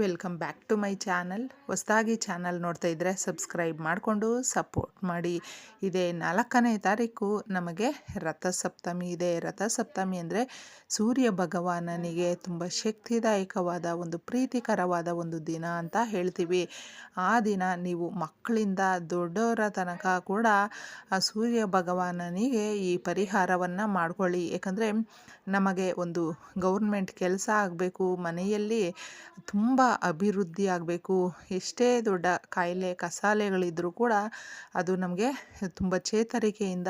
Welcome back to my channel. ಹೊಸದಾಗಿ channel ನೋಡ್ತಾ ಇದ್ದರೆ ಸಬ್ಸ್ಕ್ರೈಬ್ ಮಾಡಿಕೊಂಡು ಸಪೋರ್ಟ್ ಮಾಡಿ. ಇದೇ ನಾಲ್ಕನೇ ತಾರೀಕು ನಮಗೆ ರಥಸಪ್ತಮಿ ಇದೆ. ರಥಸಪ್ತಮಿ ಅಂದರೆ ಸೂರ್ಯ ಭಗವಾನನಿಗೆ ತುಂಬ ಶಕ್ತಿದಾಯಕವಾದ ಒಂದು ಪ್ರೀತಿಕರವಾದ ಒಂದು ದಿನ ಅಂತ ಹೇಳ್ತೀವಿ. ಆ ದಿನ ನೀವು ಮಕ್ಕಳಿಂದ ದೊಡ್ಡವರ ತನಕ ಕೂಡ ಆ ಸೂರ್ಯ ಭಗವಾನನಿಗೆ ಈ ಪರಿಹಾರವನ್ನು ಮಾಡ್ಕೊಳ್ಳಿ. ಯಾಕಂದರೆ ನಮಗೆ ಒಂದು ಗೌರ್ಮೆಂಟ್ ಕೆಲಸ ಆಗಬೇಕು, ಮನೆಯಲ್ಲಿ ತುಂಬ ಅಭಿವೃದ್ಧಿ ಆಗಬೇಕು. ಎಷ್ಟೇ ದೊಡ್ಡ ಕಾಯಿಲೆ ಕಸಾಲೆಗಳಿದ್ದರೂ ಕೂಡ ಅದು ನಮಗೆ ತುಂಬ ಚೇತರಿಕೆಯಿಂದ,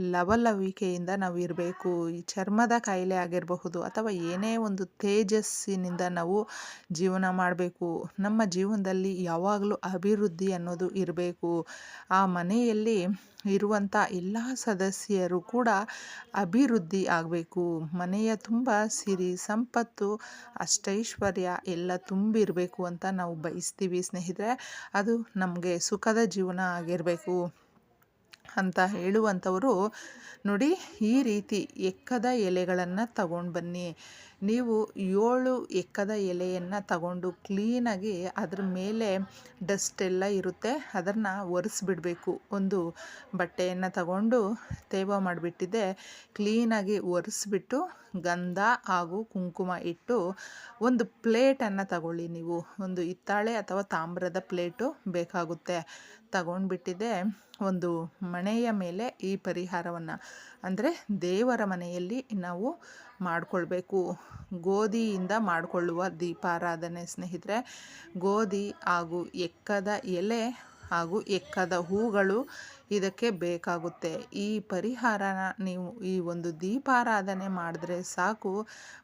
ಲವಲವಿಕೆಯಿಂದ ನಾವು ಇರಬೇಕು. ಈ ಚರ್ಮದ ಕಾಯಿಲೆ ಆಗಿರಬಹುದು ಅಥವಾ ಏನೇ ಒಂದು ತೇಜಸ್ಸಿನಿಂದ ನಾವು ಜೀವನ ಮಾಡಬೇಕು. ನಮ್ಮ ಜೀವನದಲ್ಲಿ ಯಾವಾಗಲೂ ಅಭಿವೃದ್ಧಿ ಅನ್ನೋದು ಇರಬೇಕು. ಆ ಮನೆಯಲ್ಲಿ ಇರುವಂಥ ಎಲ್ಲ ಸದಸ್ಯರು ಕೂಡ ಅಭಿವೃದ್ಧಿ ಆಗಬೇಕು. ಮನೆಯ ತುಂಬ ಸಿರಿ, ಸಂಪತ್ತು, ಅಷ್ಟೈಶ್ವರ್ಯ ಎಲ್ಲ ತುಂಬಿರಬೇಕು ಅಂತ ನಾವು ಬಯಸ್ತೀವಿ ಸ್ನೇಹಿತರೆ. ಅದು ನಮಗೆ ಸುಖದ ಜೀವನ ಆಗಿರಬೇಕು ಅಂತ ಹೇಳುವಂಥವರು ನೋಡಿ ಈ ರೀತಿ ಎಕ್ಕದ ಎಲೆಗಳನ್ನು ತಗೊಂಡು ಬನ್ನಿ. ನೀವು ಏಳು ಎಕ್ಕದ ಎಲೆಯನ್ನು ತಗೊಂಡು ಕ್ಲೀನಾಗಿ ಅದ್ರ ಮೇಲೆ ಡಸ್ಟ್ ಎಲ್ಲ ಇರುತ್ತೆ, ಅದನ್ನು ಒರೆಸ್ಬಿಡಬೇಕು. ಒಂದು ಬಟ್ಟೆಯನ್ನು ತಗೊಂಡು ತೇವ ಮಾಡಿಬಿಟ್ಟಿದ್ದೆ ಕ್ಲೀನಾಗಿ ಒರೆಸ್ಬಿಟ್ಟು ಗಂಧ ಹಾಗೂ ಕುಂಕುಮ ಇಟ್ಟು ಒಂದು ಪ್ಲೇಟನ್ನು ತಗೊಳ್ಳಿ ನೀವು. ಒಂದು ಹಿತ್ತಾಳೆ ಅಥವಾ ತಾಮ್ರದ ಪ್ಲೇಟು ಬೇಕಾಗುತ್ತೆ. ತಗೊಂಡ್ಬಿಟ್ಟಿದೆ ಒಂದು ಮನೆಯ ಮೇಲೆ ಈ ಪರಿಹಾರವನ್ನು. ಅಂದರೆ ದೇವರ ಮನೆಯಲ್ಲಿ ನಾವು ಮಾಡಿಕೊಳ್ಬೇಕು. ಗೋಧಿಯಿಂದ ಮಾಡಿಕೊಳ್ಳುವ ದೀಪಾರಾಧನೆ ಸ್ನೇಹಿತರೆ. ಗೋಧಿ ಹಾಗೂ ಎಕ್ಕದ ಎಲೆ ಹಾಗೂ ಎಕ್ಕದ ಹೂಗಳು ಇದಕ್ಕೆ ಬೇಕಾಗುತ್ತೆ. ಈ ಪರಿಹಾರನ ನೀವು ಈ ಒಂದು ದೀಪಾರಾಧನೆ ಮಾಡಿದ್ರೆ ಸಾಕು.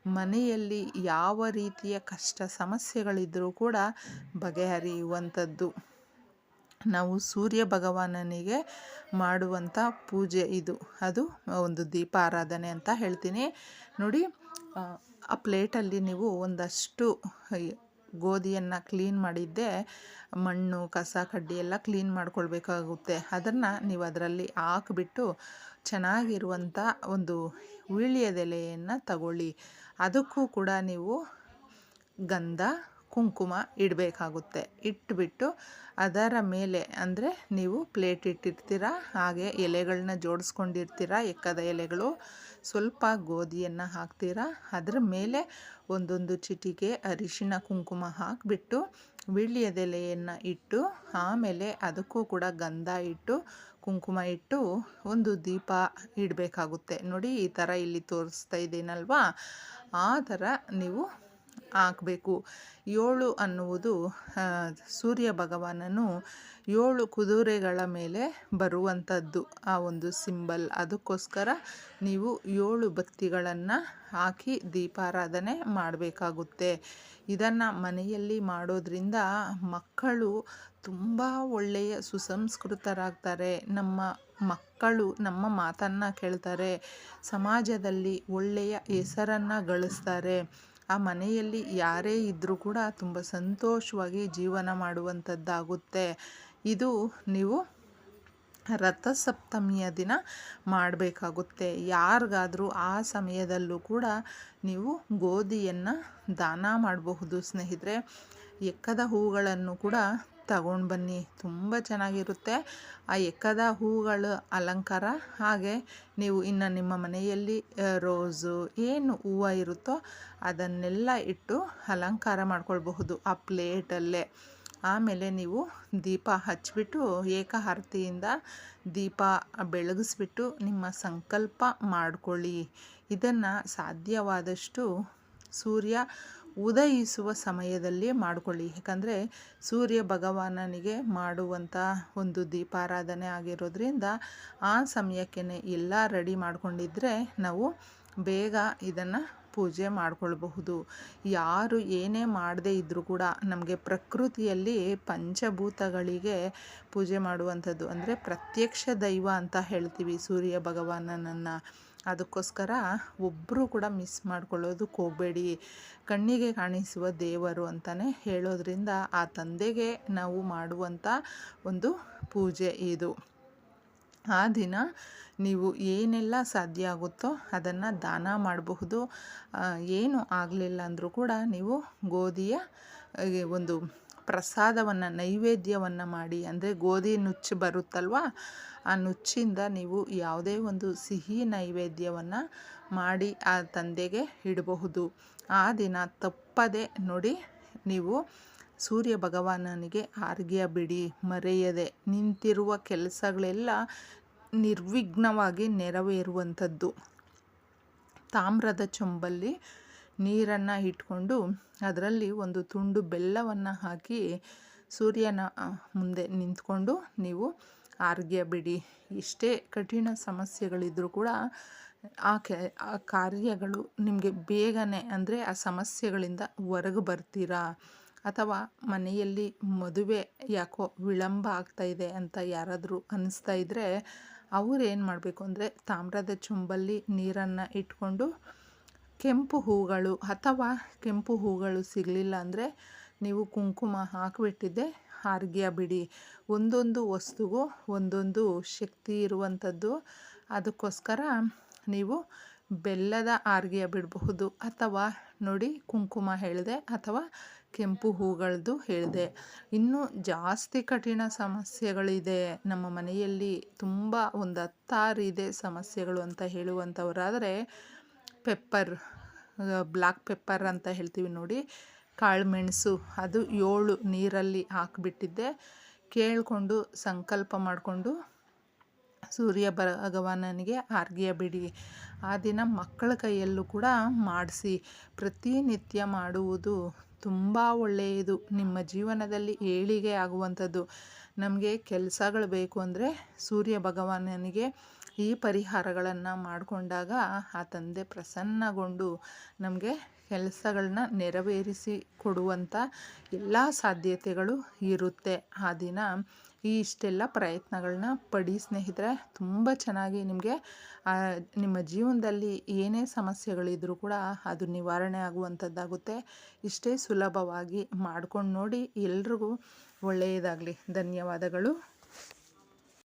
ಮನೆಯಲ್ಲಿ ಯಾವ ರೀತಿಯ ಕಷ್ಟ ಸಮಸ್ಯೆಗಳಿದ್ದರೂ ಕೂಡ ಬಗೆಹರಿಯುವಂಥದ್ದು. ನಾವು ಸೂರ್ಯ ಭಗವಾನನಿಗೆ ಮಾಡುವಂಥ ಪೂಜೆ ಇದು. ಅದು ಒಂದು ದೀಪ ಆರಾಧನೆ ಅಂತ ಹೇಳ್ತೀನಿ. ನೋಡಿ, ಆ ಪ್ಲೇಟಲ್ಲಿ ನೀವು ಒಂದಷ್ಟು ಗೋಧಿಯನ್ನು ಕ್ಲೀನ್ ಮಾಡಿದ್ದೆ ಮಣ್ಣು, ಕಸ, ಕಡ್ಡಿ ಎಲ್ಲ ಕ್ಲೀನ್ ಮಾಡ್ಕೊಳ್ಬೇಕಾಗುತ್ತೆ. ಅದನ್ನು ನೀವು ಅದರಲ್ಲಿ ಹಾಕಿಬಿಟ್ಟು ಚೆನ್ನಾಗಿರುವಂಥ ಒಂದು ವೀಳ್ಯದೆಲೆಯನ್ನು ತಗೊಳ್ಳಿ. ಅದಕ್ಕೂ ಕೂಡ ನೀವು ಗಂಧ ಕುಂಕುಮ ಇಡಬೇಕಾಗುತ್ತೆ. ಇಟ್ಬಿಟ್ಟು ಅದರ ಮೇಲೆ ಅಂದರೆ ನೀವು ಪ್ಲೇಟ್ ಇಟ್ಟಿರ್ತೀರಾ, ಹಾಗೆ ಎಲೆಗಳನ್ನ ಜೋಡಿಸ್ಕೊಂಡಿರ್ತೀರಾ, ಎಕ್ಕದ ಎಲೆಗಳು, ಸ್ವಲ್ಪ ಗೋಧಿಯನ್ನು ಹಾಕ್ತೀರಾ, ಅದರ ಮೇಲೆ ಒಂದೊಂದು ಚಿಟಿಕೆ ಅರಿಶಿನ ಕುಂಕುಮ ಹಾಕಿಬಿಟ್ಟು ವಿಳ್ಯದೆಲೆಯನ್ನು ಇಟ್ಟು, ಆಮೇಲೆ ಅದಕ್ಕೂ ಕೂಡ ಗಂಧ ಇಟ್ಟು, ಕುಂಕುಮ ಇಟ್ಟು ಒಂದು ದೀಪ ಇಡಬೇಕಾಗುತ್ತೆ. ನೋಡಿ ಈ ಥರ ಇಲ್ಲಿ ತೋರಿಸ್ತಾ ಇದ್ದೀನಲ್ವಾ? ಆ ಥರ ನೀವು ಹಾಕಬೇಕು. ಏಳು ಅನ್ನುವುದು ಸೂರ್ಯ ಭಗವಾನನು ಏಳು ಕುದುರೆಗಳ ಮೇಲೆ ಬರುವಂಥದ್ದು, ಆ ಒಂದು ಸಿಂಬಲ್. ಅದಕ್ಕೋಸ್ಕರ ನೀವು ಏಳು ಬತ್ತಿಗಳನ್ನು ಹಾಕಿ ದೀಪಾರಾಧನೆ ಮಾಡಬೇಕಾಗುತ್ತೆ. ಇದನ್ನು ಮನೆಯಲ್ಲಿ ಮಾಡೋದ್ರಿಂದ ಮಕ್ಕಳು ತುಂಬ ಒಳ್ಳೆಯ ಸುಸಂಸ್ಕೃತರಾಗ್ತಾರೆ. ನಮ್ಮ ಮಕ್ಕಳು ನಮ್ಮ ಮಾತನ್ನು ಕೇಳ್ತಾರೆ. ಸಮಾಜದಲ್ಲಿ ಒಳ್ಳೆಯ ಹೆಸರನ್ನು ಗಳಿಸ್ತಾರೆ. ಆ ಮನೆಯಲ್ಲಿ ಯಾರೇ ಇದ್ದರೂ ಕೂಡ ತುಂಬ ಸಂತೋಷವಾಗಿ ಜೀವನ ಮಾಡುವಂಥದ್ದಾಗುತ್ತೆ. ಇದು ನೀವು ರಥಸಪ್ತಮಿಯ ದಿನ ಮಾಡಬೇಕಾಗುತ್ತೆ. ಯಾರಿಗಾದರೂ ಆ ಸಮಯದಲ್ಲೂ ಕೂಡ ನೀವು ಗೋಧಿಯನ್ನು ದಾನ ಮಾಡಬಹುದು ಸ್ನೇಹಿತರೆ. ಎಕ್ಕದ ಹೂಗಳನ್ನು ಕೂಡ ತಗೊಂಡು ಬನ್ನಿ. ತುಂಬ ಚೆನ್ನಾಗಿರುತ್ತೆ. ಆ ಎಕ್ಕದ ಹೂಗಳು ಅಲಂಕಾರ. ಹಾಗೆ ನೀವು ಇನ್ನು ನಿಮ್ಮ ಮನೆಯಲ್ಲಿ ರೋಸು ಏನು ಹೂವು ಇರುತ್ತೋ ಅದನ್ನೆಲ್ಲ ಇಟ್ಟು ಅಲಂಕಾರ ಮಾಡ್ಕೊಳ್ಬಹುದು ಆ ಪ್ಲೇಟಲ್ಲೇ. ಆಮೇಲೆ ನೀವು ದೀಪ ಹಚ್ಚಿಬಿಟ್ಟು ಏಕಹಾರತಿಯಿಂದ ದೀಪ ಬೆಳಗಿಸ್ಬಿಟ್ಟು ನಿಮ್ಮ ಸಂಕಲ್ಪ ಮಾಡಿಕೊಳ್ಳಿ. ಇದನ್ನು ಸಾಧ್ಯವಾದಷ್ಟು ಸೂರ್ಯ ಉದಯಿಸುವ ಸಮಯದಲ್ಲಿ ಮಾಡಿಕೊಳ್ಳಿ. ಯಾಕಂದರೆ ಸೂರ್ಯ ಭಗವಾನನಿಗೆ ಮಾಡುವಂಥ ಒಂದು ದೀಪಾರಾಧನೆ ಆಗಿರೋದ್ರಿಂದ ಆ ಸಮಯಕ್ಕೆ ಎಲ್ಲ ರೆಡಿ ಮಾಡ್ಕೊಂಡಿದ್ರೆ ನಾವು ಬೇಗ ಇದನ್ನು ಪೂಜೆ ಮಾಡಿಕೊಳ್ಬಹುದು. ಯಾರು ಏನೇ ಮಾಡದೇ ಇದ್ದರೂ ಕೂಡ ನಮಗೆ ಪ್ರಕೃತಿಯಲ್ಲಿ ಪಂಚಭೂತಗಳಿಗೆ ಪೂಜೆ ಮಾಡುವಂಥದ್ದು ಅಂದರೆ ಪ್ರತ್ಯಕ್ಷ ದೈವ ಅಂತ ಹೇಳ್ತೀವಿ ಸೂರ್ಯ ಭಗವಾನನನ್ನು. ಅದಕ್ಕೋಸ್ಕರ ಒಬ್ಬರು ಕೂಡ ಮಿಸ್ ಮಾಡ್ಕೊಳ್ಳೋದಕ್ಕೆ ಹೋಗಬೇಡಿ. ಕಣ್ಣಿಗೆ ಕಾಣಿಸುವ ದೇವರು ಅಂತಲೇ ಹೇಳೋದ್ರಿಂದ ಆ ತಂದೆಗೆ ನಾವು ಮಾಡುವಂಥ ಒಂದು ಪೂಜೆ ಇದು. ಆ ದಿನ ನೀವು ಏನೆಲ್ಲ ಸಾಧ್ಯ ಆಗುತ್ತೋ ಅದನ್ನು ದಾನ ಮಾಡಬಹುದು. ಏನು ಆಗಲಿಲ್ಲ ಅಂದರೂ ಕೂಡ ನೀವು ಗೋಧಿಯ ಒಂದು ಪ್ರಸಾದವನ್ನು, ನೈವೇದ್ಯವನ್ನು ಮಾಡಿ, ಅಂದರೆ ಗೋಧಿ ನುಚ್ಚು ಬರುತ್ತಲ್ವಾ? ಆ ನುಚ್ಚಿಂದ ನೀವು ಯಾವುದೇ ಒಂದು ಸಿಹಿ ನೈವೇದ್ಯವನ್ನು ಮಾಡಿ ಆ ತಂದೆಗೆ ಇಡಬಹುದು. ಆ ದಿನ ತಪ್ಪದೆ ನೋಡಿ ನೀವು ಸೂರ್ಯ ಭಗವಾನನಿಗೆ ಆರ್ಗ್ಯ ಬಿಡಿ, ಮರೆಯದೆ ನಿಂತಿರುವ ಕೆಲಸಗಳೆಲ್ಲ ನಿರ್ವಿಘ್ನವಾಗಿ ನೆರವೇರುವಂಥದ್ದು. ತಾಮ್ರದ ಚೊಂಬಲ್ಲಿ ನೀರನ್ನು ಇಟ್ಕೊಂಡು ಅದರಲ್ಲಿ ಒಂದು ತುಂಡು ಬೆಲ್ಲವನ್ನು ಹಾಕಿ ಸೂರ್ಯನ ಮುಂದೆ ನಿಂತ್ಕೊಂಡು ನೀವು ಆರ್ಗ್ಯ ಬಿಡಿ. ಎಷ್ಟೇ ಕಠಿಣ ಸಮಸ್ಯೆಗಳಿದ್ದರೂ ಕೂಡ ಆ ಕಾರ್ಯಗಳು ನಿಮಗೆ ಬೇಗನೆ ಅಂದರೆ ಆ ಸಮಸ್ಯೆಗಳಿಂದ ಹೊರಗೆ ಬರ್ತೀರಾ? ಅಥವಾ ಮನೆಯಲ್ಲಿ ಮದುವೆ ಯಾಕೋ ವಿಳಂಬ ಆಗ್ತಾ ಇದೆ ಅಂತ ಯಾರಾದರೂ ಅನ್ನಿಸ್ತಾ ಇದ್ದರೆ ಅವ್ರು ಏನು ಮಾಡಬೇಕು ಅಂದರೆ ತಾಮ್ರದ ಚುಂಬಲ್ಲಿ ನೀರನ್ನು ಇಟ್ಕೊಂಡು ಕೆಂಪು ಹೂಗಳು ಅಥವಾ ಕೆಂಪು ಹೂಗಳು ಸಿಗಲಿಲ್ಲ ಅಂದರೆ ನೀವು ಕುಂಕುಮ ಹಾಕಿಬಿಟ್ಟಿದ್ದೆ, ಹಾರ್ಗ್ಯ ಬಿಡಿ. ಒಂದೊಂದು ವಸ್ತುಗೂ ಒಂದೊಂದು ಶಕ್ತಿ ಇರುವಂಥದ್ದು. ಅದಕ್ಕೋಸ್ಕರ ನೀವು ಬೆಲ್ಲದ ಆರ್ಗೆಯ ಬಿಡಬಹುದು ಅಥವಾ ನೋಡಿ ಕುಂಕುಮ ಹೇಳಿದೆ ಅಥವಾ ಕೆಂಪು ಹೂಗಳದ್ದು ಹೇಳಿದೆ. ಇನ್ನೂ ಜಾಸ್ತಿ ಕಠಿಣ ಸಮಸ್ಯೆಗಳಿದೆ. ನಮ್ಮ ಮನೆಯಲ್ಲಿ ತುಂಬ ಒಂದು ಹತ್ತಾರು ಇದೆ ಸಮಸ್ಯೆಗಳು ಅಂತ ಹೇಳುವಂಥವರಾದರೆ ಪೆಪ್ಪರ್ ಬ್ಲ್ಯಾಕ್ ಪೆಪ್ಪರ್ ಅಂತ ಹೇಳ್ತೀವಿ ನೋಡಿ. ಕಾಳುಮೆಣಸು ಅದು ಏಳು ನೀರಲ್ಲಿ ಹಾಕಿಬಿಟ್ಟಿದ್ದೆ. ಕೇಳಿಕೊಂಡು ಸಂಕಲ್ಪ ಮಾಡಿಕೊಂಡು ಸೂರ್ಯ ಭಗವಾನನಿಗೆ ಆರ್ಗಿಯ ಬಿಡಿ. ಆ ದಿನ ಮಕ್ಕಳ ಕೈಯಲ್ಲೂ ಕೂಡ ಮಾಡಿಸಿ. ಪ್ರತಿನಿತ್ಯ ಮಾಡುವುದು ತುಂಬ ಒಳ್ಳೆಯದು. ನಿಮ್ಮ ಜೀವನದಲ್ಲಿ ಏಳಿಗೆ ಆಗುವಂಥದ್ದು. ನಮಗೆ ಕೆಲಸಗಳು ಬೇಕು ಅಂದರೆ ಸೂರ್ಯ ಭಗವಾನನಿಗೆ ಈ ಪರಿಹಾರಗಳನ್ನು ಮಾಡಿಕೊಂಡಾಗ ಆ ತಂದೆ ಪ್ರಸನ್ನಗೊಂಡು ನಮಗೆ ಕೆಲಸಗಳನ್ನ ನೆರವೇರಿಸಿ ಕೊಡುವಂಥ ಎಲ್ಲ ಸಾಧ್ಯತೆಗಳು ಇರುತ್ತೆ. ಆ ದಿನ ಈ ಇಷ್ಟೆಲ್ಲ ಪ್ರಯತ್ನಗಳನ್ನ ಪಡಿ ಸ್ನೇಹಿತರೆ, ತುಂಬ ಚೆನ್ನಾಗಿ ನಿಮಗೆ ನಿಮ್ಮ ಜೀವನದಲ್ಲಿ ಏನೇ ಸಮಸ್ಯೆಗಳಿದ್ರೂ ಕೂಡ ಅದು ನಿವಾರಣೆ ಆಗುವಂಥದ್ದಾಗುತ್ತೆ ಇಷ್ಟೇ ಸುಲಭವಾಗಿ ಮಾಡ್ಕೊಂಡು ನೋಡಿ ಎಲ್ರಿಗೂ ಒಳ್ಳೆಯದಾಗಲಿ. ಧನ್ಯವಾದಗಳು.